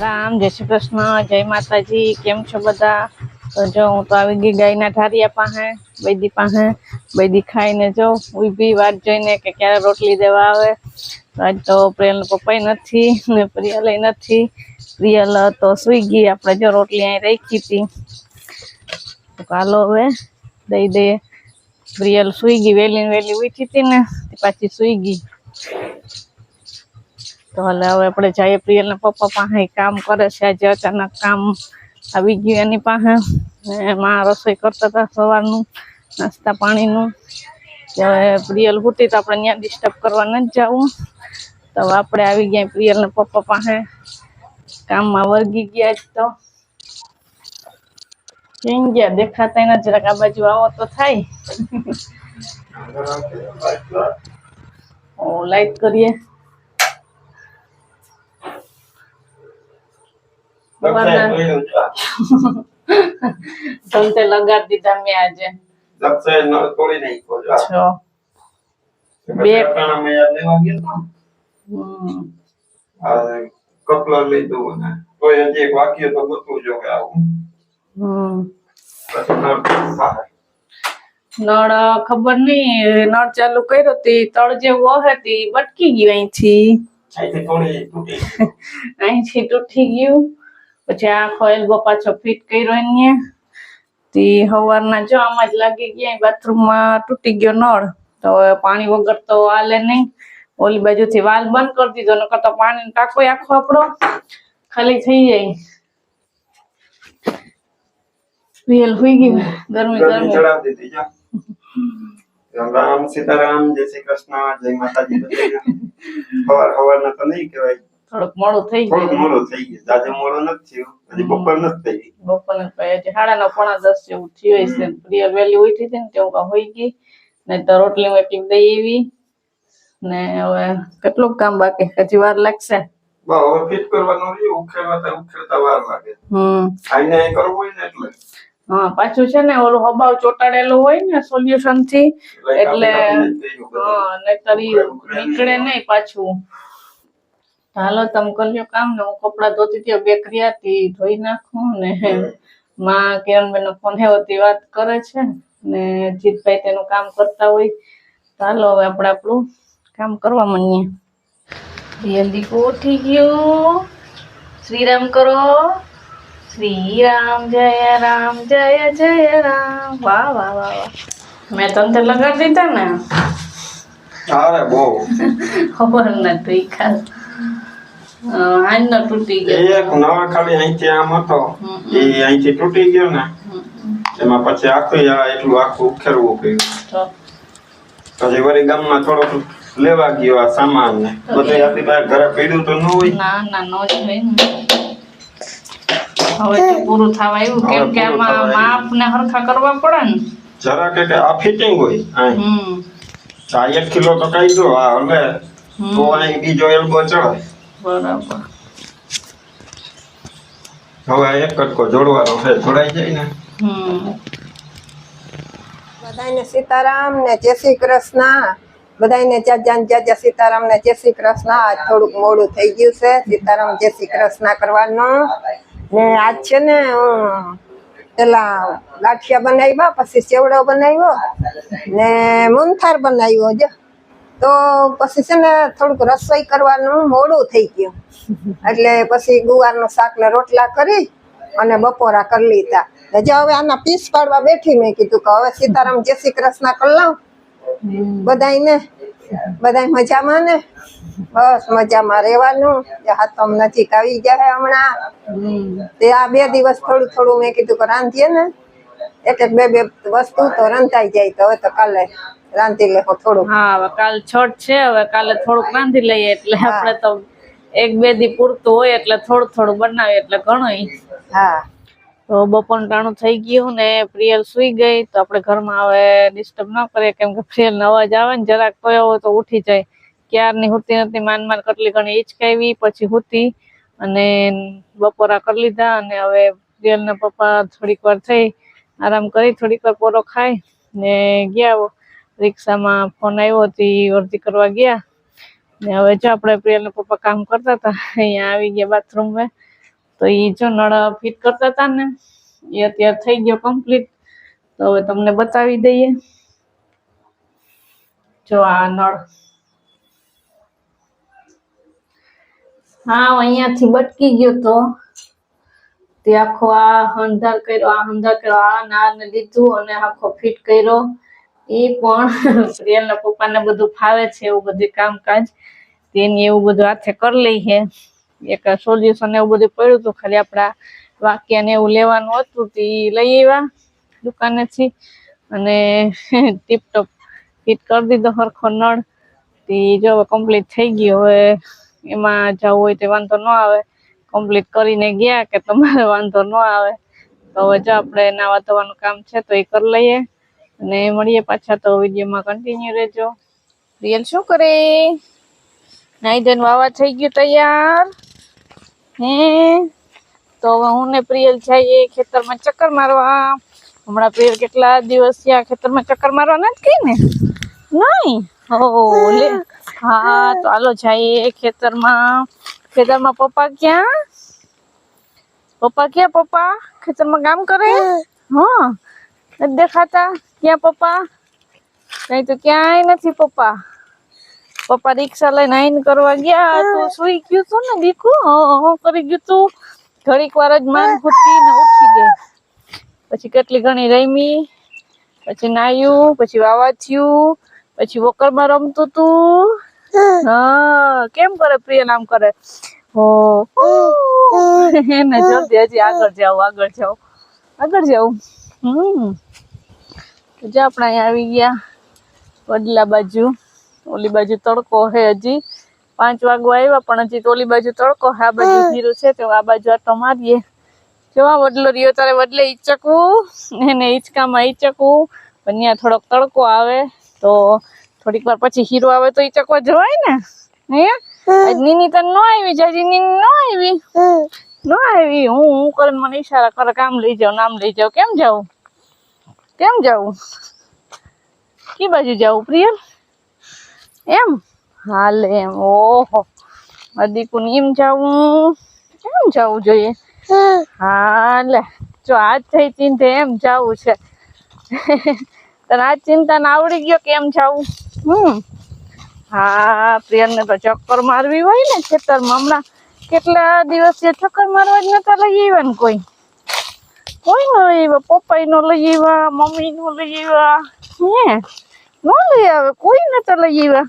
સીતારામ, જય શ્રી કૃષ્ણ, જય માતાજી, કેમ છો બધા? તો જો હું તો આવી ગઈ ગાયના ઢારિયા પાસે, બૈદી પાસે. બૈદી ખાઈને જો ઊભી વાત જોઈને કે ક્યારે રોટલી દેવા આવે. તો આજ તો પ્રિયલ પપ્પાય નથી ને પ્રિયલય નથી. પ્રિયલ તો સુઈ ગઈ, આપણે જો રોટલી અહીં રાખી હતી. તો કાલો હવે દઈ દઈએ પ્રિયલ સુઈ ગઈ વહેલી વહેલી ઉઠી હતી ને પાછી સુઈ ગઈ. તો હાલે હવે આપણે જઈએ પ્રિયલના પપ્પા પાસે કામ કરે છે આજે અચાનક કામ આવી ગયું એની પાસે. માં રસોઈ કરતા હતા સવારનું નાસ્તા પાણીનું. હવે પ્રિયલ હુતી તો આપણે ત્યાં ડિસ્ટર્બ કરવા નથી જવું. તો હવે આપણે આવી ગયા પ્રિયલના પપ્પા પાસે. કામમાં વર્ગી ગયા જ તો. કેમ ગયા દેખાતા એના જરાક આ બાજુ આવો તો થાય. લાઈટ કરીએ. તમને લગાડી દીધા મેં આજે. બે-. કપલા લીધું ને તોય હજી એક વાક્ય તો ગોતવું જો કે આવું. નળ ખબર નહીં નળ ચાલુ કર્યો તી તળ જેવું હતી બટકી ગયું અહીંથી. અહીંથી તૂટી ગયું. પછી આખો એલ્બો પાછો ફિટ કર્યો એને તી સવારના જો આમાં જ લાગી ગયા બાથરૂમમાં તૂટી ગયો નળ. તો પાણી વગર તો હાલે નહીં. ઓલી બાજુથી વાલ બંધ કરી દીધો નકર તો પાણી ટાંકો આખો આપણો ખાલી થઈ જાય. રિયલ હોઈ ગઈ ગરમી ગરમી ગરમી. ચડાવી દીધી જા. રામ રામ સીતારામ જય શ્રી કૃષ્ણ જય માતાજી. હવાર હવાર ના તો નહીં કહેવાય. થોડુંક મોડું થઈ થોડુંક ગયું મોડું થઈ ગયું. જાજુ મોડું નથી થયું. હજી બપોર નથી થઈ ગઈ. બપોરને પછી હજી સાડા નવ પોણા દસ જેવું થયું હશે પ્રિય વહેલી ઉઠી હતી ને તેવું કાં હોઈ ગઈ ને તો રોટલી હું એટલી દઈ એવી ને હવે કેટલું કામ બાકી હજી વાર લાગશે? હવે ફિટ કરવાનું રહ્યું. ઉખેડવા ઉખેડતા વાર લાગે. હમ. આઈને કરવું હોય ને એટલે. હા પાછું છે ને ઓલું હબાવ ચોટાડેલું હોય ને સોલ્યુશનથી. એટલે. હા નહીતર નીકળે નહીં પાછું. હાલો તમે કર્યો કામ ને હું કપડા ધોતી હતી બેકરી હતી ધોઈ નાખું ને માં કિરણબેન નો ફોન આવ્યો તે વાત કરે છે ને જીતભાઈ તેનું કામ કરતા હોય. તો હાલો હવે આપણે આપણું કામ કરવા માંડીએ. જલ્દી ઉઠી ગયો. શ્રીરામ કરો. શ્રીરામ જય રામ જય જય રામ. વાહ વાહ વાહ વાહ. મેં તને લગાડી દીધા ને. અરે બહુ. ખબર નથી ખાસ તૂટી ગયો. એક નળ ખાલી અહીંથી આમ હતો. એ અહીંથી તૂટી ગયો ને એમાં પછી આખું આ એટલું આખું ઉખેરવું પડ્યું. પછી વળી ગામમાં થોડોક લેવા ગયો આ સામાન ને. બધું આપણી પાસે ઘરે પડ્યું તો ન હોય. ના ના નો જ હોય હવે તો પૂરું થવા આવ્યું. કેમ કે આમાં માપ ને હરખા કરવા પડે ને. જરા કે આ ફિટિંગ હોય આ એક કિલો તો કાઈ દો આ હવે તો અહીં બીજો એલ્બો ચડે. બરાબર. હવે આ એક કટકો જોડવાનો છે જોડાઈ જાય ને? બધાને સીતારામ ને જય શ્રી કૃષ્ણ. બધાને જાજા ને જાજા સીતારામ ને જય શ્રી કૃષ્ણ. આજ થોડુંક મોડું થઈ ગયું છે. સીતારામ જય શ્રી કૃષ્ણ કરવાનું. ને આજ છે ને હું પેલા ગાંઠિયા બનાવ્યા પછી ચેવડો બનાવ્યો ને મૂનથાર બનાવ્યો જો. તો પછી છે ને થોડુંક રસોઈ કરવાનું મોડું થઈ ગયું. એટલે પછી ગુવારનું શાકને રોટલા કરી અને બપોરા કરી લીધા. હજી હવે આના પીસ પાડવા બેઠી મેં કીધું કે હવે સીતારામ જય શ્રી કૃષ્ણ કરી લઉં બધાયને? બધાય મજામાં ને? બસ મજામાં રહેવાનું. હાથમ નજીક આવી જાય હમણાં. તે આ બે દિવસ થોડું થોડું મેં કીધું કે રાંધીએ ને. એક એક બે બે વસ્તુ તો રંધાઈ જાય તો હવે તો કાલે રાંધી લેખો થોડું હા હવે કાલ છઠ છે હવે કાલે થોડુંક રાંધી લઈએ એટલે આપણે તો એક બે દી પૂરતું હોય એટલે થોડું થોડું બનાવીએ એટલે ઘણું હા. તો બપોર ટાણું થઈ ગયું ને પ્રિયલ સુઈ ગઈ તો આપણે ઘરમાં હવે ડિસ્ટર્બ ન કરીએ કેમ કે પ્રિયલ નો અવાજ આવે ને જરાક કયો હોય તો ઉઠી જાય. ક્યારની હુતી નથી માન માન કટલી ઘણી હિચકાવી પછી હુતી અને બપોરા કરી લીધા અને હવે પ્રિયલના પપ્પા થોડીક વાર થઈ આરામ કરી થોડીક વાર પોરો ખાઈ ને ગયા રિક્ષામાં ફોન આવ્યો હતી અરજી કરવા ગયા. ને હવે જો આપણે પ્રિયલના પપ્પા કામ કરતા હતા, અહીંયા આવી ગયા બાથરૂમમાં, તો એ જો નળ ફિટ કરતા હતા ને એ અત્યારે થઈ ગયો કમ્પ્લીટ તો હવે તમને બતાવી દઈએ. જો આ નળ. હા, અહીંયાથી બટકી ગયો તો. તે આખો આ હંધાર કર્યો, આ હંધાર કર્યો, આ ના ને લીધું અને આખો ફિટ કર્યો. એ પણ પ્રિયલના પપ્પાને બધું ફાવે છે, એવું બધું કામકાજ. તેની એવું બધું હાથે કરી લઈ છે એક સોલ્યુશન એવું બધું પડ્યું હતું, ખાલી આપણા વાક્ય ને એવું લેવાનું હતું, તે લઈ આવ્યા દુકાનેથી અને ટીપટોપ ફિટ કરી દીધો, હરખો નળ. તે જો હવે કમ્પ્લીટ થઈ ગયો, હવે એમાં જવું હોય તે વાંધો ન આવે. કમ્પ્લીટ કરીને ગયા કે તમારે વાંધો ન આવે. તો હવે જો આપણે નાવા ધોવાનું કામ છે, તો એ કરી લઈએ. અને મળીએ પાછા તો વિડીયોમાં કન્ટિન્યુ રહેજો. રિયલ શું કરે? નાઈ ધોઈને વાવા થઈ ગયું તૈયાર. હે? તો હું ને પ્રિયલ જઈએ ખેતરમાં ચક્કર મારવા. હમણાં પ્રિયલ કેટલા દિવસ થયા ખેતરમાં ચક્કર મારવા નથી ગઈ ને? નહીં? હો લે. હા તો હાલો જઈએ ખેતરમાં. ખેતરમાં પપ્પા ક્યાં? પપ્પા ક્યાં પપ્પા? ખેતરમાં કામ કરે? હા. નથી દેખાતા ક્યાં પપ્પા કઈ તો ક્યાંય નથી પપ્પા પપ્પા રિક્ષા લઈને આઈને કરવા ગયા તો સુઈ ગયું તું ને દીકુ હું કરી ગયું તું ઘડીક વાર જ માન ખૂટી ને ઉઠી ગઈ પછી કેટલી ઘણી રમી પછી નાયું પછી વાવા થયું પછી વોકરમાં રમતું તું હા કેમ કરે પ્રિયલ આમ કરે હો એને જલ્દી હજી આગળ જાવ આગળ જાવ આગળ જાવ હમ તો જો આપણે અહીંયા આવી ગયા. વડલા બાજુ ઓલી બાજુ તડકો છે હજી. પાંચ વાગવા આવ્યા પણ હજી ઓલી બાજુ તડકો હે આ બાજુ ધીરું છે તો આ બાજુ આટો મારીએ. જોવા વડલો રહ્યો તારે વડલે ઈચકવું. એને ઈચકામાં ઈચકવું. પણ ત્યાં થોડોક તડકો આવે તો થોડીક વાર પછી હીરો આવે તો ઈચકવા જવાય ને? હે? નીની તને ન આવી જાજી નીની ન આવી. ન આવી. હું હું કરીને મને ઈશારા કરે કામ લઈ જાવ નામ લઈ જાવ કેમ જાવું કેમ જાવું કી બાજુ જવું પ્રિયલ એમ? હાલે એમ, ઓહો. અદીકુન એમ જાવું? કેમ જવું જોઈએ? હાલે. જો આજ થઈ ચિંતે એમ જાવું છે. તને આજ ચિંતા આવડી ગયો કેમ જાવું? હમ. હા પ્રિયલને તો ચક્કર મારવી હોય ને ખેતરમાં. હમણાં કેટલા દિવસ ચક્કર મારવા જ નતા લઈ આવ્યા ને કોઈ? કોઈ નો આવ્યા પપ્પાઈ નો લઈ આવ્યા મમ્મી નો લઈ આવ્યા હે? નો લઈ આવે કોઈ નતા લઈ આવ્યા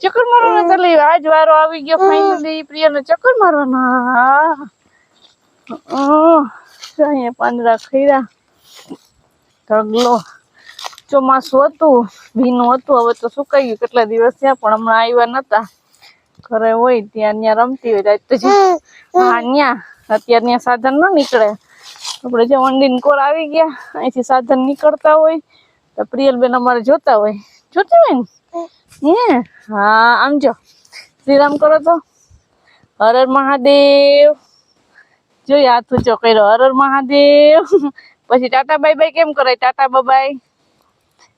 ચક્કર મારવા નતા લઈ આવ્યા આજ વારો આવી ગયો ફાઇનલી પ્રિયાને ચક્કર મારવાના. અહીંયા પાંદડા ખીરા ઢગલો. ચોમાસું હતું ભીનું હતું. હવે તો સુકાઈ ગયું કેટલા દિવસ થયા પણ હમણાં આવ્યા નતા. ઘરે હોય ત્યાં ત્યાં રમતી હોય તો હા ત્યાં અત્યારે ત્યાં સાધન ન નીકળે. આપણે જે વંડીને કોર આવી ગયા અહીંથી સાધન નીકળતા હોય તો પ્રિયલબેન અમારે જોતા હોય. જોતી હોય ને? હે. હા? આમ જો. શ્રીરામ કરો તો. હર હર મહાદેવ. જોઈએ હાથ ઊંચો કર્યો. હર હર મહાદેવ. પછી ટાટા બાય બાય કેમ કરાય? ટાટા બાબાઈ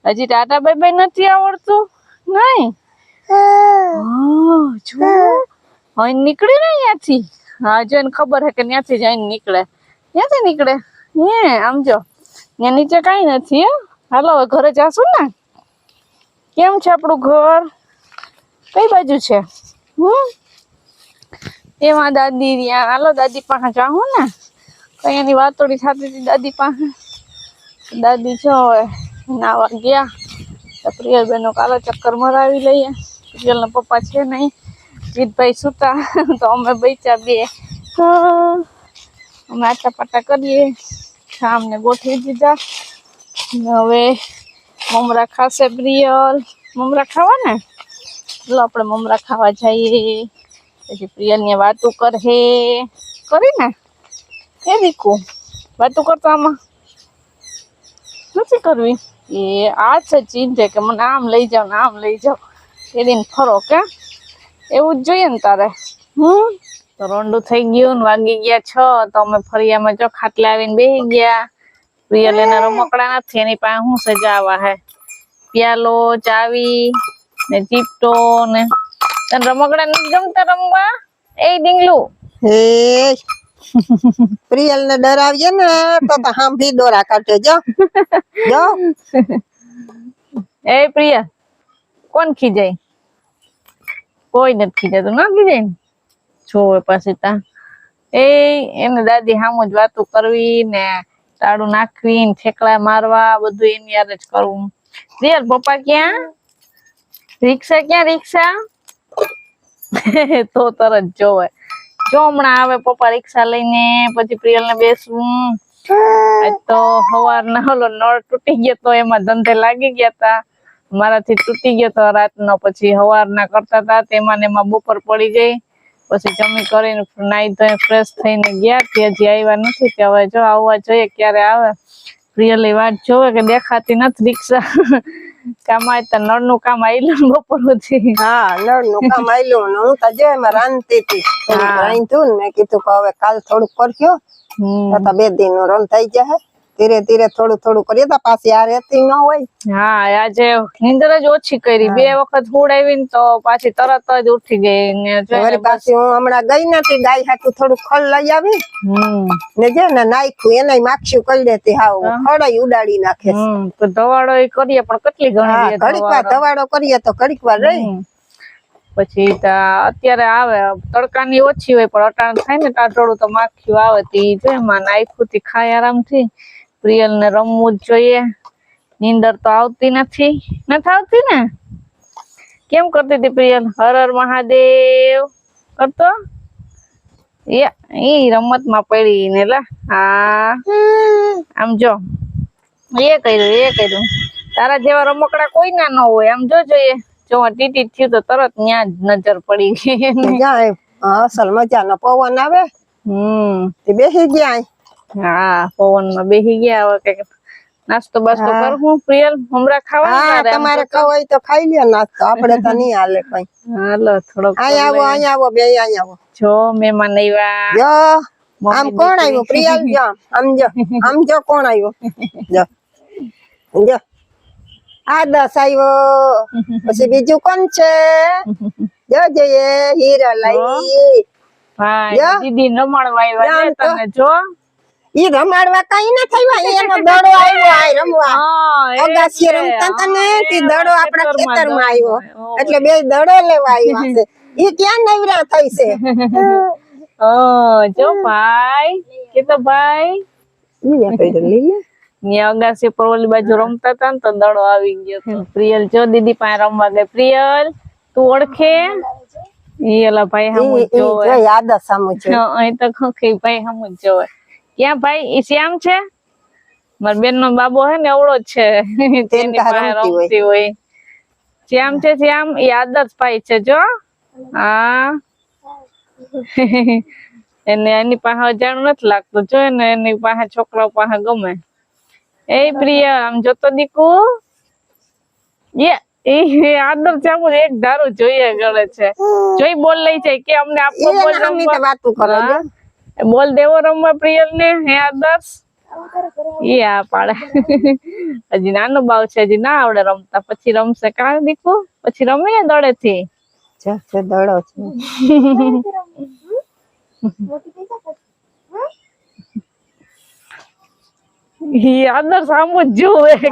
હજી ટાટા બાય બાય નથી આવડતું? નહીં? જો. નીકળે ને અહીંયાથી? હા જો એને ખબર હે કે ત્યાંથી જઈને નીકળે. ક્યાંથી નીકળે? હે આમ જો. ત્યાં નીચે કાંઈ નથી હાલો, હવે ઘરે જાશું ને. કેમ છે આપણું ઘર? કઈ બાજુ છે? હમ? એમાં દાદી ત્યાં હાલો, દાદી પાસે જાઉં ને. કઈ એની વાતોડી થતી હતી દાદી પાસે. દાદી છો હવે નાવા ગયા. તો પ્રિયલબેનનો કાલો ચક્કર મરાવી લઈએ. પ્રિયલના પપ્પા છે નહીં. જીતભાઈ સુતા. તો અમે બેચા બે. હા. અમે આટલા પાટા કરીએ શામને ગોઠવી દીધા. હવે મમરા ખાશે પ્રિયલ. મમરા ખાવા ને એટલે આપણે મમરા ખાવા જઈએ. પછી પ્રિયલને વાતું કરે કરી ને એ દીકુ વાતું કરતો આમાં? નથી કરવી? એ આ છે ચિંતે કે મને આમ લઈ જાઓ ને આમ લઈ જાઓ. એ દિન ફરો, કે? એવું જ જોઈએ ને તારે. હમ? તો રોંડું થઈ ગયું ને વાગી ગયા છ તો અમે ફરિયામાં જો ખાટલા આવીને બેસી ગયા. પ્રિયલ એના રમકડા નથી એની પાસે હું સજાવા હે? પ્યાલો ચાવી ને ચીપટો ને તને રમકડા નથી ગમતા રમવા? એ ડીંગલું. હે. પ્રિયલ ને ડરાવીએ ને તો હાંભી દોરા કાઢે જો. જો. એ પ્રિયા કોણ ખીજાય? કોઈ નથી ખીજાતું. ના ખીજાય ને? જોવે પાછી તા. એ, એને દાદી જ વાતો કરવી ને તાળું નાખવી ને ઠેકડા મારવા બધું એની યાર જ કરવું. પ્રિયલ પપ્પા ક્યાં? રિક્ષા ક્યાં, રિક્ષા? તો તરત જોવે. જો હમણાં આવે પપ્પા રિક્ષા લઈને, પછી પ્રિયલ ને બેસવું તો સવાર ના ઓલો નળ તૂટી ગયો તો એમાં ધંધે લાગી ગયા તા. મારાથી તૂટી ગયો તો રાતનો પછી સવારના કરતા હતા તેમાં ને એમાં બપોર પડી ગઈ. પછી જમી કરીને નાઈ ધોઈ ફ્રેશ થઈને ગયા તે હજી આવ્યા નથી તે હવે જો આવવા જોઈએ ક્યારે આવે. રિયલી વાત જોવે કે દેખાતી નથી રિક્ષા. કામ આવતા નળનું કામ આવેલું બપોર સુધી હા નળનું કામ આયલું હું તો જો એમાં રાંધતી હતી. રાંધ્યું ને મેં કીધું કે હવે કાલ થોડુંક કરજો. તો તો બે દિનનું રન થઈ જશે. ધીરે ધીરે થોડું થોડું કરીએ તો પાછી આ રેતી ન હોય. હા આજે નીંદર જ ઓછી કરી. બે વખત હુડ આવી ને તો પાછી તરત જ ઉઠી ગઈ ને વળી પાછી હું હમણાં ગઈ નથી ગાય હાટું થોડું ખલ લઈ આવી. ને જે ને નાખ્યું એને માક્ષું કરી દેતી. હાવ ખડાઈ ઉડાડી નાખે. તો ધવાડો એ કરીએ પણ કેટલી ઘણી ઘડીક વાર ધવાડો? કરીએ તો ઘડીક વાર રહી. પછી અત્યારે આવે તડકાની ઓછી હોય પણ અટાણ થાય ને થોડું તો માખ્યું આવે તી જો એમાં નાખ્યું તી ખાય આરામથી. પ્રિયલ ને રમવું જ જોઈએ. નીંદર તો આવતી નથી. નથી આવતી ને? કેમ કરતી હતી પ્રિયલ? હર હર મહાદેવ. કરતો? રમતમાં પડી ને લા. હા. આમ જો. એ કર્યું એ કર્યું. તારા જેવા રમકડા કોઈ ના ન હોય. આમ જો જોઈએ જો ટીટી થયું તો તરત ન્યા જ નજર પડી ગઈ અસલ મજાનો પવન આવે. હમ. તે બેસી ગયા હા પવનમાં બેસી ગયા હવે કંઈક નાસ્તો બાસ્તો કરું પ્રિયલ? હમણાં ખાવાનું હા તારે આમ તમારે તો- તો ખાઈ લ્યો નાસ્તો. આપણે તો નહીં હાલે કઈ. હાલો થોડોક અહીંયા આવો અહીંયા આવો બે અહીંયા આવો. જો મહેમાન આવ્યા. જો આમ કોણ આવ્યો? પ્રિયલ જો આમ જો આમ જો કોણ આવ્યું? જો જો. આ દસ આવ્યો. પછી બીજું કોણ છે? જો જોઈએ હીરા લાઈ. દીદી રમાડવા આવ્યા યા, છે આમ તો- તને જો. ઈ રમાડવા કઈ ના થયું એનો દડો આવ્યો આ રમવા. છે. રમતા હતા ને હા, તે દડો આપણા ખેતરમાં આવ્યો. એટલે બે દડો લેવા આવ્યા છે. ઈ ક્યાં નવરા થઈ છે? ઓ જો ભાઈ કે તો ભાઈ. ઈ લે પેડલ લઈ લે ન્યા અગાસી પર ઓલી બાજુ રમતા હતા ને તો દડો આવી ગયો. પ્રિયલ જો દીદી પાસે રમવા ગઈ. પ્રિયલ તું ઓળખે? ઈ ઓલા ભાઈ હમ જોવે. જો યાદ સામુ છે અહીં તો ખોખી ભાઈ હમ જ જોવે. ક્યાં ભાઈ? શ્યામ છે? મારા બેન નો બાબો હે ને એવડો જ છે. તેની પાસે પાસે રમતી હોય. શ્યામ છે શ્યામ? એ આદર્શ ભાઈ છે જો. હા. એને એની પાસે અજાણું નથી લાગતું. જો ને એની પાસે છોકરાઓ પાસે ગમે. એ પ્રિય આમ જોતો દીકુ. એ આદર ચામુ એક ધારું જોઈએ ગળે છે. જોઈ બોલ લઈ જાય કે અમને આપો બોલ રમવા. વાતું કરે. બોલ દેવો રમવા પ્રિયલ ને હે આદર્શ? ઈ આ પાડે. હજી નાનો બાવ છે હજી ના આવડે રમતા. પછી રમશે કાં દીકુ? પછી રમે દડે થી છે છે છે. આદર્શ આમ જ એક.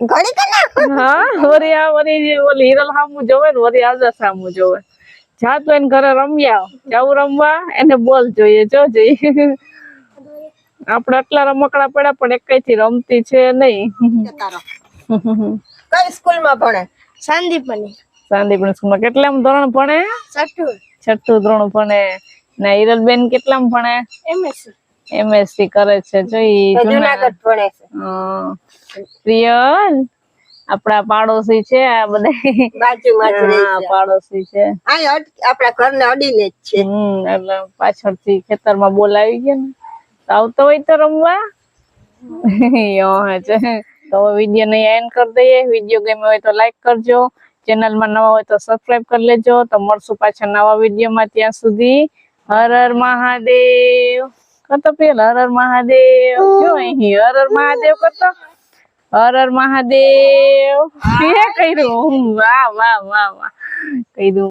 ઘડી કે ના હા વરી આ વરી જે ઓલી હિરલ સામું જોવે ને વરી આજા સામું જોવે. જા તો એને ઘરે રમ્યા જાવું રમવા એને બોલ જોઈએ જો જોઈએ આપણે આટલા રમકડા પડ્યા પણ એક થી રમતી છે નહીં. કઈ સ્કૂલમાં ભણે. સંદીપની સાંદીપની સ્કૂલમાં. કેટલામ ધોરણ ભણે? છઠ્ઠું. છઠ્ઠું ધોરણ ભણે. ને હિરલબેન કેટલામ ભણે? એમએસસી. એમએસસી કરે છે જો ઈ જુનાગઢ. ભણે છે. પ્રિયલ આપણા પાડોશી છે આ બધા. બાજુમાં પાડોશી છે. આપણા ઘરને અડીને જ છે. હમ એટલે પાછળથી ખેતરમાં બોલાવી ગયા ને. આવતો હોય તો રમવા. છે. તો વીડિયો ને એન્ડ કરી દઈએ. વીડિયો ગમ્યો હોય તો લાઈક કરજો. ચેનલમાં નવા હોય તો સબસ્ક્રાઇબ કરી લેજો. તો મળશું પાછા નવા વિડીયોમાં ત્યાં સુધી. હર હર મહાદેવ. કરતો પેલા હર હર મહાદેવ જો અહીં હર હર મહાદેવ કરતો. હર હર મહાદેવ એ કર્યું. વાહ વાહ વાહ વાહ. કીધું